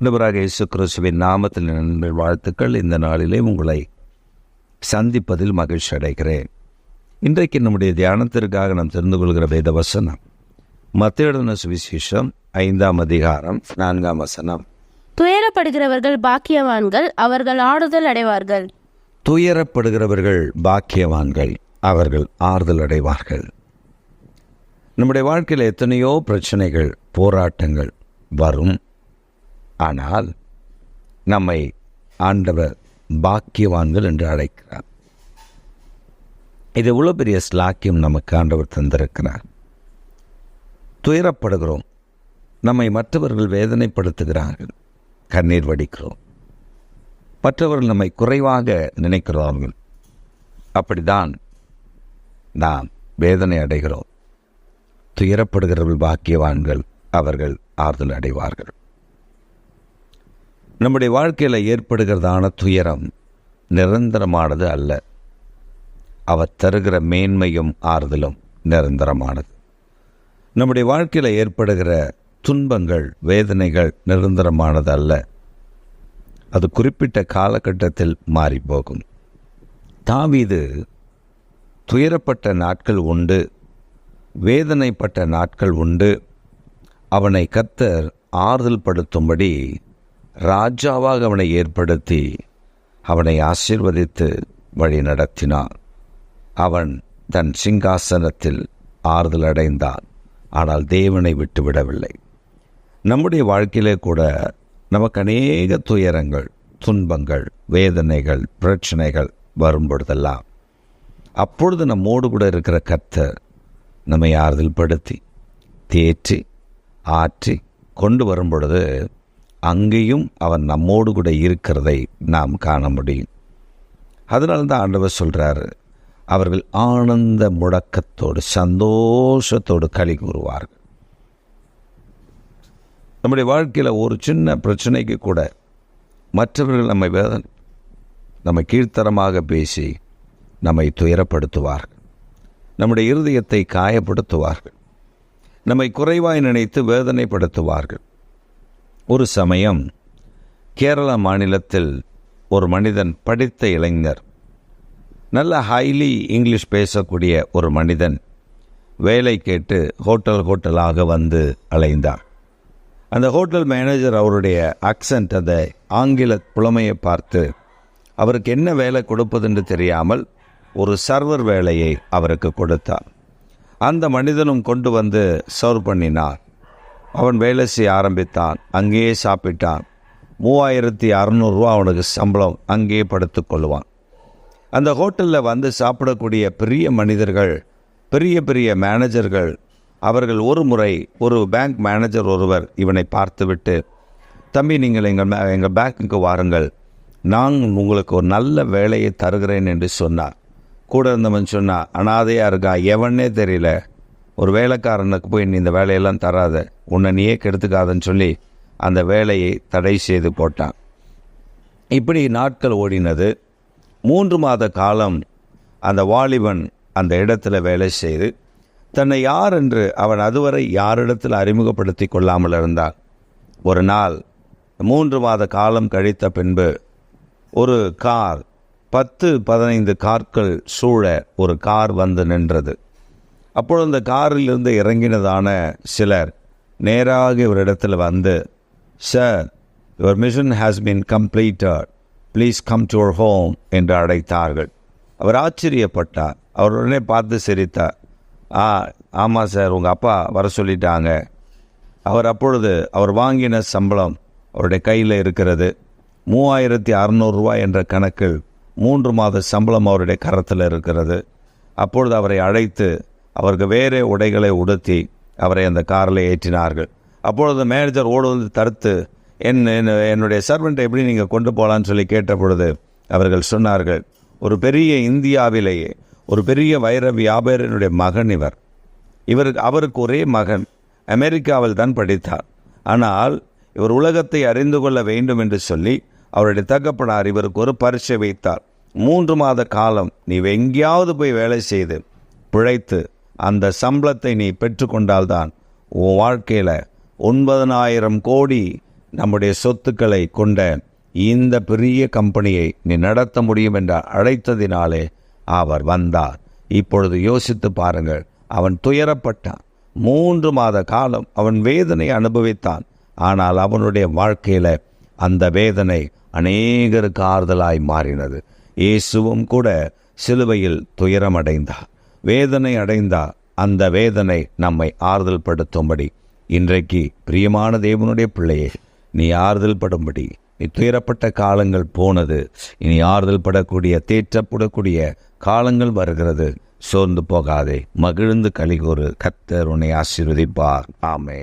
ஆண்டவராக இயேசு கிறிஸ்துவின் நாமத்தில் நண்பர்கள் வாழ்த்துக்கள். இந்த நாளிலே உங்களை சந்திப்பதில் மகிழ்ச்சி அடைகிறேன். இன்றைக்கு நம்முடைய தியானத்திற்காக நாம் தெரிந்து கொள்கிற வேத வசனம் மத்திய சுவிசேஷம் ஐந்தாம் அதிகாரம் நான்காம் வசனம். துயரப்படுகிறவர்கள் பாக்கியவான்கள் அவர்கள் ஆறுதல் அடைவார்கள். துயரப்படுகிறவர்கள் பாக்கியவான்கள் அவர்கள் ஆறுதல் அடைவார்கள். நம்முடைய வாழ்க்கையில் எத்தனையோ பிரச்சனைகள் போராட்டங்கள் வரும். ஆனால் நம்மை ஆண்டவர் பாக்கியவான்கள் என்று அழைக்கிறார். இது இவ்வளோ பெரிய ஸ்லாக்கியம் நமக்கு ஆண்டவர் தந்திருக்கிறார். துயரப்படுகிறோம். நம்மை மற்றவர்கள் வேதனைப்படுத்துகிறார்கள். கண்ணீர் வடிக்கிறோம். மற்றவர்கள் நம்மை குறைவாக நினைக்கிறார்கள். அப்படிதான் நாம் வேதனை அடைகிறோம். துயரப்படுகிறவர்கள் பாக்கியவான்கள் அவர்கள் ஆறுதல் அடைவார்கள். நம்முடைய வாழ்க்கையில் ஏற்படுகிறதான துயரம் நிரந்தரமானது அல்ல. அவர் தருகிற மேன்மையும் ஆறுதலும் நிரந்தரமானது. நம்முடைய வாழ்க்கையில் ஏற்படுகிற துன்பங்கள் வேதனைகள் நிரந்தரமானது அல்ல. அது குறிப்பிட்ட காலகட்டத்தில் மாறிப்போகும். தாவீது துயரப்பட்ட நாட்கள் உண்டு வேதனைப்பட்ட நாட்கள் உண்டு. அவனை கத்தர் ஆறுதல் படுத்தும்படி ராஜாவாக அவனை ஏற்படுத்தி அவனை ஆசீர்வதித்து வழி நடத்தினான். அவன் தன் சிங்காசனத்தில் ஆறுதல் அடைந்தான். ஆனால் தேவனை விட்டுவிடவில்லை நம்முடைய வாழ்க்கையிலே கூட நமக்கு அநேக துயரங்கள் துன்பங்கள் வேதனைகள் பிரச்சனைகள் வரும் பொழுதெல்லாம் அப்பொழுது நம்மோடு கூட இருக்கிற கர்த்தர் நம்மை ஆறுதல் படுத்தி தேற்றி ஆற்றி கொண்டு வரும் பொழுது அங்கேயும் அவன் நம்மோடு கூட இருக்கிறதை நாம் காண முடியும். அதனால்தான் ஆண்டவர் சொல்கிறாரு அவர்கள் ஆனந்த முழக்கத்தோடு சந்தோஷத்தோடு களி கூறுவார்கள். நம்முடைய வாழ்க்கையில் ஒரு சின்ன பிரச்சனைக்கு கூட மற்றவர்கள் நம்மை வேதனை நம்மை கீழ்த்தரமாக பேசி நம்மை துயரப்படுத்துவார்கள். நம்முடைய இருதயத்தை காயப்படுத்துவார்கள். நம்மை குறைவாய் நினைத்து வேதனைப்படுத்துவார்கள். ஒரு சமயம் கேரள மாநிலத்தில் ஒரு மனிதன் படித்த இளைஞர் நல்ல ஹைலி இங்கிலீஷ் பேசக்கூடிய ஒரு மனிதன் வேலை கேட்டு ஹோட்டல் ஹோட்டலாக வந்து அலைந்தார் அந்த ஹோட்டல் மேனேஜர் அவருடைய அக்சன்ட் அந்த ஆங்கில புலமையை பார்த்து அவருக்கு என்ன வேலை கொடுப்பதென்று தெரியாமல் ஒரு சர்வர் வேலையை அவருக்கு கொடுத்தார். அந்த மனிதனும் கொண்டு வந்து சர்வ் பண்ணினார். அவன் வேலை செய்ய ஆரம்பித்தான். அங்கேயே சாப்பிட்டான். மூவாயிரத்தி அறநூறுரூவா அவனுக்கு சம்பளம் அங்கேயே படுத்துக்கொள்வான் அந்த ஹோட்டலில் வந்து சாப்பிடக்கூடிய பெரிய மனிதர்கள் பெரிய பெரிய மேனேஜர்கள் அவர்கள் ஒரு முறை ஒரு பேங்க் மேனேஜர் ஒருவர் இவனை பார்த்துவிட்டு தம்பி நீங்கள் எங்கள் மே- எங்கள் பேங்க்குக்கு வாருங்கள். நான் உங்களுக்கு ஒரு நல்ல வேலையை தருகிறேன் என்று சொன்னார். கூட இருந்தவன் சொன்னால் அனாதையாக இருக்கா? எவனே தெரியல. ஒரு வேலைக்காரனுக்கு போய் நீ இந்த வேலையெல்லாம் தராத உன்னை நீயே கெடுத்துக்காதன்னு சொல்லி அந்த வேலையை தடை செய்து போட்டான். இப்படி நாட்கள் ஓடினது. மூன்று மாத காலம் அந்த வாலிபன் அந்த இடத்துல வேலை செய்து தன்னை யார் என்று அவன் அதுவரை யாரிடத்தில் அறிமுகப்படுத்தி கொள்ளாமல் இருந்தான் ஒரு நாள் மூன்று மாத காலம் கழித்த பின்பு ஒரு கார் பத்து பதினைந்து கார்கள் சூழ ஒரு கார் வந்து நின்றது. அப்பொழுது அந்த காரிலிருந்து இறங்கினதான சிலர் நேராக இவரிடத்தில் வந்து sir your mission has been completed please come to our home என்று அழைத்தார்கள். அவர் ஆச்சரியப்பட்டார். அவர் உடனே பார்த்து சிரித்தார். ஆ ஆமாம் சார் உங்கள் அப்பா வர சொல்லிட்டாங்க. அவர் அப்பொழுது அவர் வாங்கின சம்பளம் அவருடைய கையில் இருக்கிறது. மூவாயிரத்தி அறநூறுரூவா என்ற கணக்கில் மூன்று மாத சம்பளம் அவருடைய கரத்தில் இருக்கிறது. அப்பொழுது அவரை அழைத்து அவருக்கு வேறு உடைகளை உடுத்தி அவரை அந்த காரில் ஏற்றினார்கள். அப்பொழுது மேனேஜர் ஓடு வந்து தடுத்து என் என்னுடைய சர்வெண்ட்டை எப்படி நீங்கள் கொண்டு போகலான்னு சொல்லி கேட்ட பொழுது அவர்கள் சொன்னார்கள் ஒரு பெரிய இந்தியாவிலேயே ஒரு பெரிய வைர வியாபாரியினுடைய மகன் இவர். இவருக்கு அவருக்கு ஒரே மகன். அமெரிக்காவில் தான் படித்தார். ஆனால் இவர் உலகத்தை அறிந்து கொள்ள வேண்டும் என்று சொல்லி அவருடைய தகப்பனார் இவருக்கு ஒரு பரிசை வைத்தார். மூன்று மாத காலம் நீ எங்கேயாவது போய் வேலை செய்து பிழைத்து அந்த சம்பளத்தை நீ பெற்றுக்கொண்டால்தான் உன் வாழ்க்கையில் ஒன்பதனாயிரம் கோடி நம்முடைய சொத்துக்களை கொண்ட இந்த பெரிய கம்பெனியை நீ நடத்த முடியும் என்று அழைத்ததினாலே அவர் வந்தார். இப்பொழுது யோசித்து பாருங்கள். அவன் துயரப்பட்டான். மூன்று மாத காலம் அவன் வேதனை அனுபவித்தான். ஆனால் அவனுடைய வாழ்க்கையில அந்த வேதனை அநேகருக்கு ஆறுதலாய் மாறினது. இயேசுவும் கூட சிலுவையில் துயரமடைந்தார். வேதனை அடைந்தால் அந்த வேதனை நம்மை ஆறுதல் படுத்தும்படி இன்றைக்கு பிரியமான தேவனுடைய பிள்ளையே நீ ஆறுதல் படும்படி நீ துயரப்பட்ட காலங்கள் போனது இனி ஆறுதல் படக்கூடிய தேற்றப்படக்கூடிய காலங்கள் வருகிறது. சோர்ந்து போகாதே மகிழ்ந்து கலிகூறு கத்தர் உன்னை ஆசீர்வதிப்பார். ஆமே